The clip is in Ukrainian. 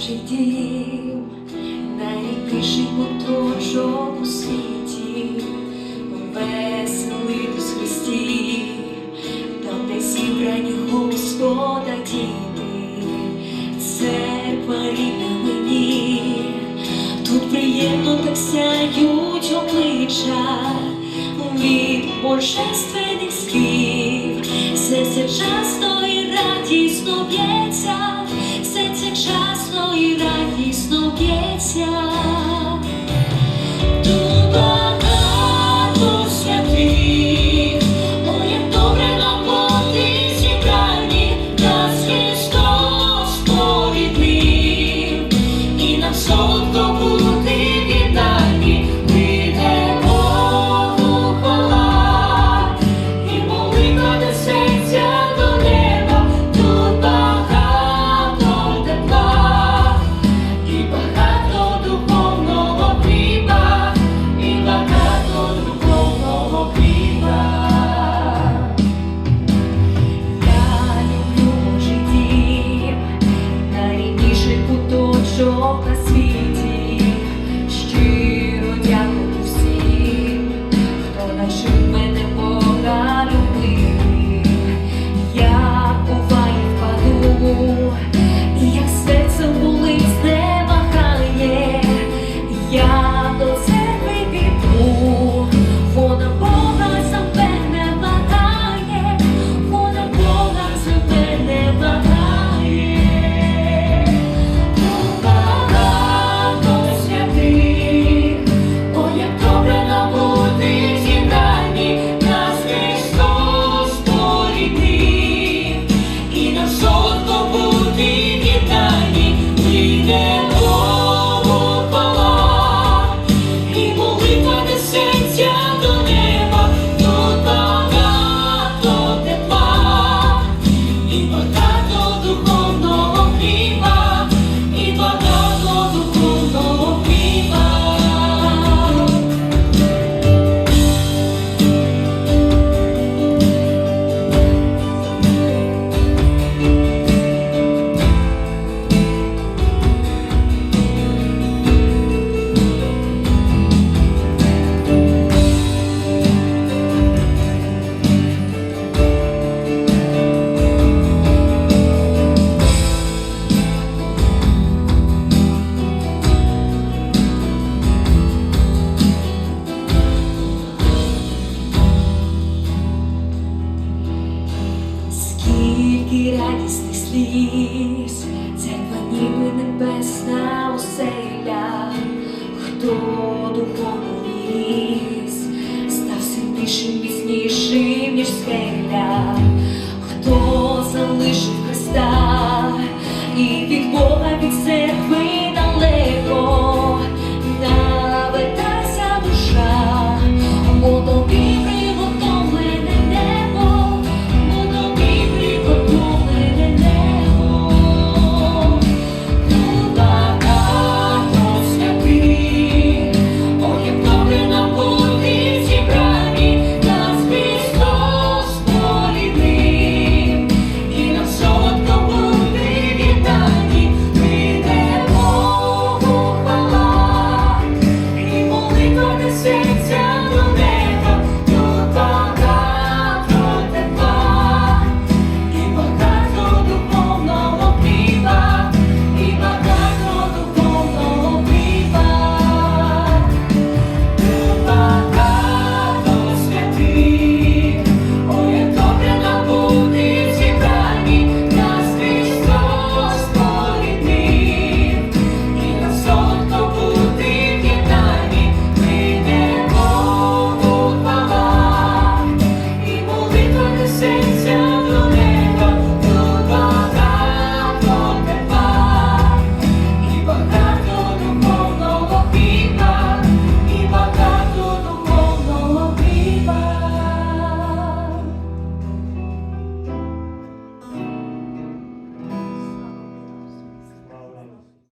Божий дім, куточок у світі, веселий до Христі, там, де зібрані Господа діти, церква рідна мені, тут приємно так сяють обличчя від божественних слів, це часто і радісно б'ється. Місяць як і радісно б'ється. радісних сліз, церква ніби небесна оселя, хто духовно віз, став сильнішим, міцнішим, ніж скеля, хто.